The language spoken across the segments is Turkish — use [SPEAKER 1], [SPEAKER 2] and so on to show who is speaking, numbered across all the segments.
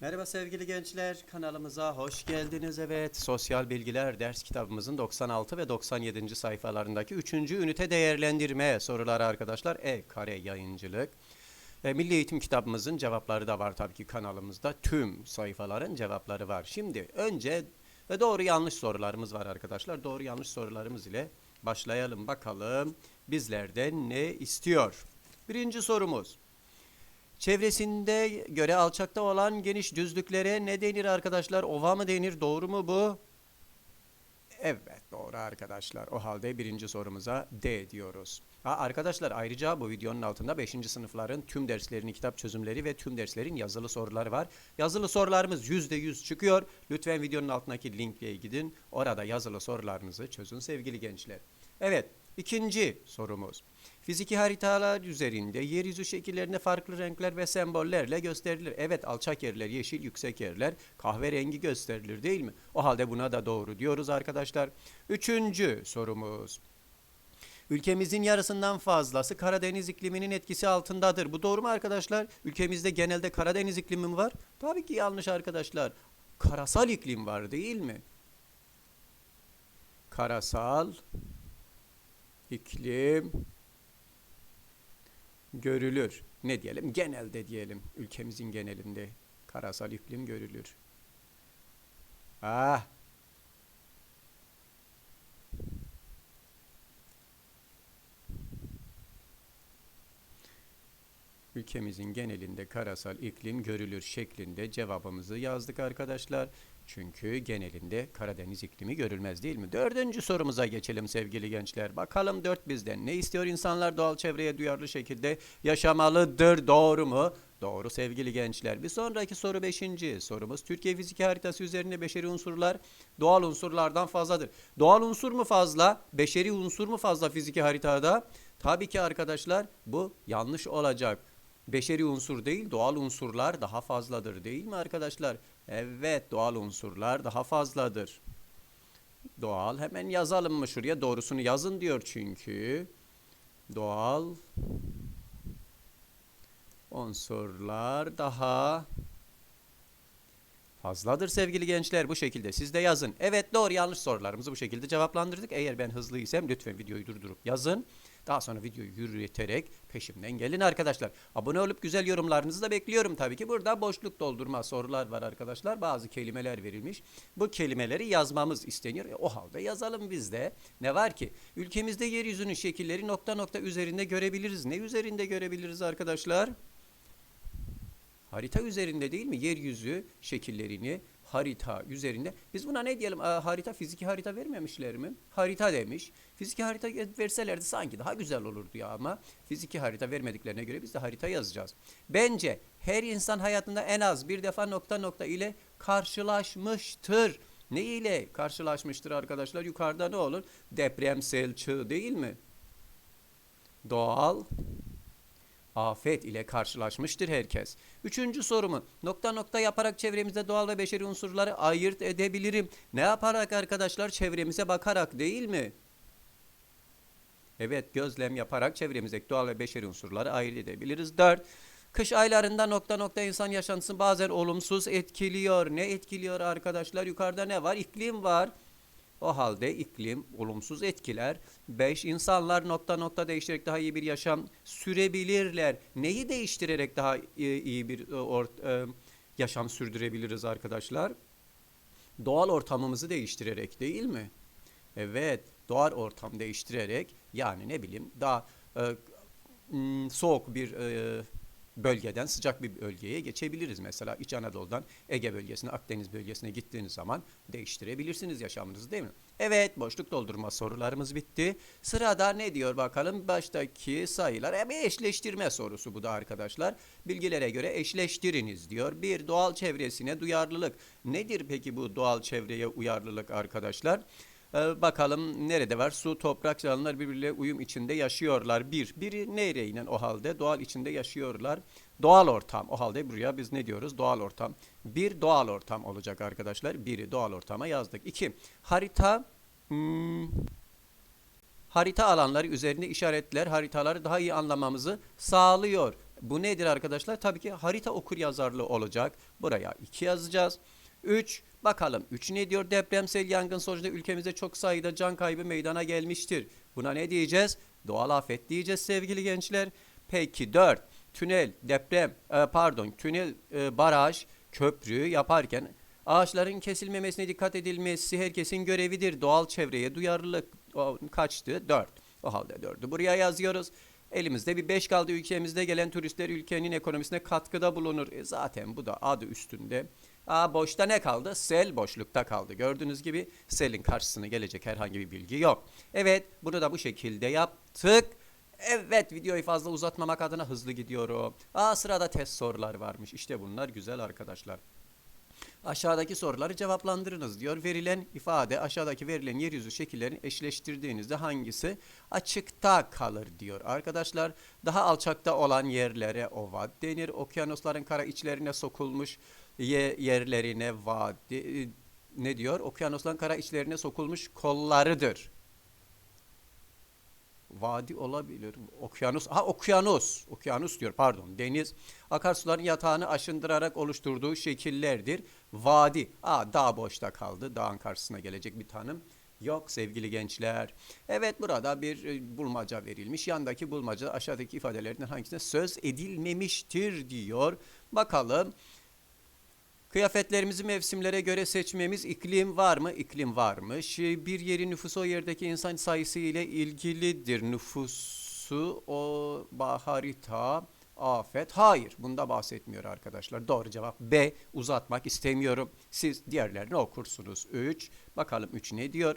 [SPEAKER 1] Merhaba sevgili gençler, kanalımıza hoş geldiniz. Evet, Sosyal Bilgiler ders kitabımızın 96 ve 97. sayfalarındaki 3. ünite değerlendirme soruları arkadaşlar. E kare yayıncılık. E, Milli Eğitim kitabımızın cevapları da var tabii ki kanalımızda. Tüm sayfaların cevapları var. Şimdi önce ve doğru yanlış sorularımız var arkadaşlar. Doğru yanlış sorularımız ile başlayalım bakalım bizlerden ne istiyor. Birinci sorumuz. Çevresinde göre alçakta olan geniş düzlüklere ne denir arkadaşlar? Ova mı denir? Doğru mu bu? Evet doğru arkadaşlar. O halde birinci sorumuza D diyoruz. Ha, arkadaşlar ayrıca bu videonun altında 5. sınıfların tüm derslerinin kitap çözümleri ve tüm derslerin yazılı soruları var. Yazılı sorularımız %100 çıkıyor. Lütfen videonun altındaki linkle gidin. Orada yazılı sorularınızı çözün sevgili gençler. Evet ikinci sorumuz. Fiziki haritalar üzerinde yeryüzü şekillerinde farklı renkler ve sembollerle gösterilir. Evet alçak yerler yeşil, yüksek yerler kahverengi gösterilir değil mi? O halde buna da doğru diyoruz arkadaşlar. Üçüncü sorumuz. Ülkemizin yarısından fazlası Karadeniz ikliminin etkisi altındadır. Bu doğru mu arkadaşlar? Ülkemizde genelde Karadeniz iklimi mi var? Tabii ki yanlış arkadaşlar. Karasal iklim var değil mi? Karasal iklim görülür. Ne diyelim? Genelde diyelim. Ülkemizin genelinde karasal iklim görülür. Ah. Ülkemizin genelinde karasal iklim görülür şeklinde cevabımızı yazdık arkadaşlar. Çünkü genelinde Karadeniz iklimi görülmez değil mi? Dördüncü sorumuza geçelim sevgili gençler. Bakalım dört bizden ne istiyor insanlar doğal çevreye duyarlı şekilde yaşamalıdır doğru mu? Doğru sevgili gençler. Bir sonraki soru beşinci sorumuz. Türkiye fiziki haritası üzerinde beşeri unsurlar doğal unsurlardan fazladır. Doğal unsur mu fazla? Beşeri unsur mu fazla fiziki haritada? Tabii ki arkadaşlar bu yanlış olacak. Beşeri unsur değil doğal unsurlar daha fazladır değil mi arkadaşlar? Evet doğal unsurlar daha fazladır. Doğal hemen yazalım mı şuraya doğrusunu yazın diyor çünkü. Doğal unsurlar daha fazladır sevgili gençler bu şekilde siz de yazın. Evet doğru yanlış sorularımızı bu şekilde cevaplandırdık. Eğer ben hızlıysam lütfen videoyu durdurup yazın. Daha sonra videoyu yürüterek peşimden gelin arkadaşlar. Abone olup güzel yorumlarınızı da bekliyorum tabii ki. Burada boşluk doldurma sorular var arkadaşlar. Bazı kelimeler verilmiş. Bu kelimeleri yazmamız isteniyor. E, o halde yazalım biz de. Ne var ki? Ülkemizde yeryüzünün şekilleri nokta nokta üzerinde görebiliriz. Ne üzerinde görebiliriz arkadaşlar? Harita üzerinde değil mi? Yeryüzü şekillerini harita üzerinde. Biz buna ne diyelim? Aa, harita, fiziki harita vermemişler mi? Harita demiş. Fiziki harita verselerdi sanki daha güzel olurdu ya ama fiziki harita vermediklerine göre biz de harita yazacağız. Bence her insan hayatında en az bir defa nokta nokta ile karşılaşmıştır. Ne ile karşılaşmıştır arkadaşlar? Yukarıda ne olur? Depremsel çığ değil mi? Doğal afet ile karşılaşmıştır herkes. Üçüncü sorumu nokta nokta yaparak çevremizde doğal ve beşeri unsurları ayırt edebilirim. Ne yaparak arkadaşlar çevremize bakarak değil mi? Evet gözlem yaparak çevremizdeki doğal ve beşeri unsurları ayırt edebiliriz. Dört. Kış aylarında nokta nokta insan yaşantısını bazen olumsuz etkiliyor. Ne etkiliyor arkadaşlar? Yukarıda ne var? İklim var. O halde iklim olumsuz etkiler. 5. insanlar nokta nokta değiştirerek daha iyi bir yaşam sürebilirler. Neyi değiştirerek daha iyi, iyi bir e, e, yaşam sürdürebiliriz arkadaşlar? Doğal ortamımızı değiştirerek değil mi? Evet, doğal ortam değiştirerek yani ne bileyim daha e, soğuk bir e, bölgeden sıcak bir bölgeye geçebiliriz. Mesela İç Anadolu'dan Ege bölgesine, Akdeniz bölgesine gittiğiniz zaman değiştirebilirsiniz yaşamınızı değil mi? Evet, boşluk doldurma sorularımız bitti. Sırada ne diyor bakalım? Baştaki sayılar. E, bir eşleştirme sorusu bu da arkadaşlar. Bilgilere göre eşleştiriniz diyor. Bir doğal çevresine duyarlılık. Nedir peki bu doğal çevreye uyarlılık arkadaşlar? Ee, bakalım nerede var? Su, toprak, canlılar birbiriyle uyum içinde yaşıyorlar. Bir. Biri nereyle o halde? Doğal içinde yaşıyorlar. Doğal ortam. O halde buraya biz ne diyoruz? Doğal ortam. Bir doğal ortam olacak arkadaşlar. Biri doğal ortama yazdık. İki. Harita. Hmm, harita alanları üzerinde işaretler haritaları daha iyi anlamamızı sağlıyor. Bu nedir arkadaşlar? Tabii ki harita okur yazarlı olacak. Buraya 2 yazacağız. 3 bakalım 3 ne diyor? Depremsel yangın sonucunda ülkemizde çok sayıda can kaybı meydana gelmiştir. Buna ne diyeceğiz? Doğal afet diyeceğiz sevgili gençler. Peki 4 tünel, deprem, e, pardon tünel, e, baraj, köprü yaparken ağaçların kesilmemesine dikkat edilmesi herkesin görevidir. Doğal çevreye duyarlılık kaçtı? 4. O halde 4'ü buraya yazıyoruz. Elimizde bir 5 kaldı ülkemizde gelen turistler ülkenin ekonomisine katkıda bulunur. E zaten bu da adı üstünde. Aa boşta ne kaldı? Sel boşlukta kaldı. Gördüğünüz gibi selin karşısına gelecek herhangi bir bilgi yok. Evet bunu da bu şekilde yaptık. Evet videoyu fazla uzatmamak adına hızlı gidiyorum. Aa sırada test soruları varmış. İşte bunlar güzel arkadaşlar. Aşağıdaki soruları cevaplandırınız diyor. Verilen ifade aşağıdaki verilen yeryüzü şekillerini eşleştirdiğinizde hangisi açıkta kalır diyor. Arkadaşlar daha alçakta olan yerlere ova denir. Okyanusların kara içlerine sokulmuş yerlerine vadi e, ne diyor? Okyanusların kara içlerine sokulmuş kollarıdır. Vadi olabilir. Okyanus. Ha okyanus. Okyanus diyor pardon. Deniz. Akarsuların yatağını aşındırarak oluşturduğu şekillerdir. Vadi. Aa dağ boşta kaldı. Dağın karşısına gelecek bir tanım. Yok sevgili gençler. Evet burada bir e, bulmaca verilmiş. Yandaki bulmaca aşağıdaki ifadelerden hangisine söz edilmemiştir diyor. Bakalım. Kıyafetlerimizi mevsimlere göre seçmemiz iklim var mı? İklim varmış. Bir yerin nüfusu o yerdeki insan sayısı ile ilgilidir. Nüfusu o harita afet. Hayır, bunda bahsetmiyor arkadaşlar. Doğru cevap B. Uzatmak istemiyorum. Siz diğerlerini okursunuz. 3. Bakalım 3 ne diyor?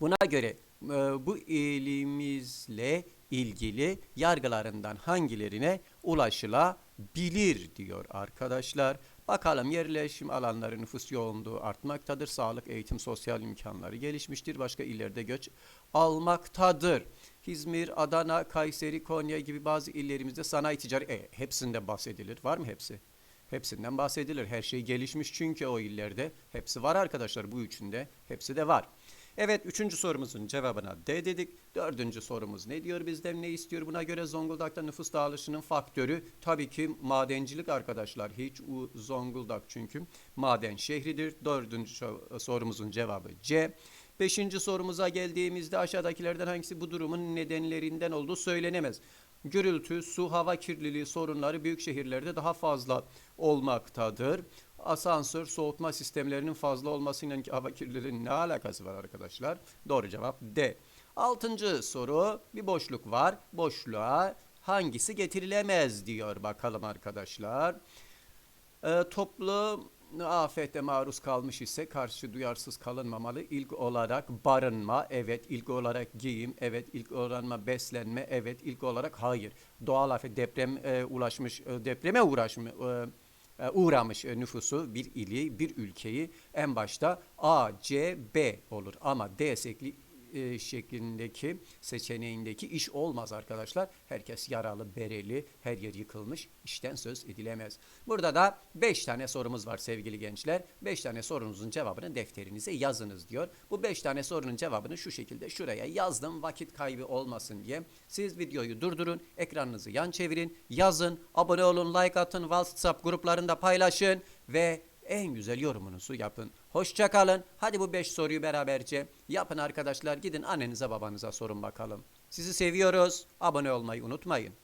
[SPEAKER 1] Buna göre e, bu elimizle ilgili yargılarından hangilerine ulaşılabilir diyor arkadaşlar. Bakalım yerleşim alanları nüfus yoğunluğu artmaktadır. Sağlık, eğitim, sosyal imkanları gelişmiştir. Başka illerde göç almaktadır. İzmir, Adana, Kayseri, Konya gibi bazı illerimizde sanayi ticari e, hepsinde bahsedilir. Var mı hepsi? Hepsinden bahsedilir. Her şey gelişmiş çünkü o illerde. Hepsi var arkadaşlar bu üçünde. Hepsi de var. Evet üçüncü sorumuzun cevabına D dedik. Dördüncü sorumuz ne diyor bizden ne istiyor? Buna göre Zonguldak'ta nüfus dağılışının faktörü tabii ki madencilik arkadaşlar. Hiç u Zonguldak çünkü maden şehridir. Dördüncü so- sorumuzun cevabı C. Beşinci sorumuza geldiğimizde aşağıdakilerden hangisi bu durumun nedenlerinden olduğu söylenemez. Gürültü, su, hava kirliliği sorunları büyük şehirlerde daha fazla olmaktadır. Asansör, soğutma sistemlerinin fazla olmasıyla hava kirliliğinin ne alakası var arkadaşlar? Doğru cevap D. Altıncı soru bir boşluk var. Boşluğa hangisi getirilemez diyor bakalım arkadaşlar. Ee, toplu afete maruz kalmış ise karşı duyarsız kalınmamalı. İlk olarak barınma, evet. İlk olarak giyim, evet. İlk olarak beslenme, evet. İlk olarak hayır. Doğal afet, deprem e, ulaşmış, e, depreme uğraşmış, e, uğramış e, nüfusu bir ili, bir ülkeyi en başta A, C, B olur. Ama D şekli e, şeklindeki seçeneğindeki iş olmaz arkadaşlar. Herkes yaralı, bereli, her yer yıkılmış. İşten söz edilemez. Burada da 5 tane sorumuz var sevgili gençler. 5 tane sorunuzun cevabını defterinize yazınız diyor. Bu 5 tane sorunun cevabını şu şekilde şuraya yazdım vakit kaybı olmasın diye. Siz videoyu durdurun, ekranınızı yan çevirin, yazın, abone olun, like atın, WhatsApp gruplarında paylaşın ve en güzel yorumunuzu yapın. Hoşça kalın. Hadi bu 5 soruyu beraberce yapın arkadaşlar. Gidin annenize babanıza sorun bakalım. Sizi seviyoruz. Abone olmayı unutmayın.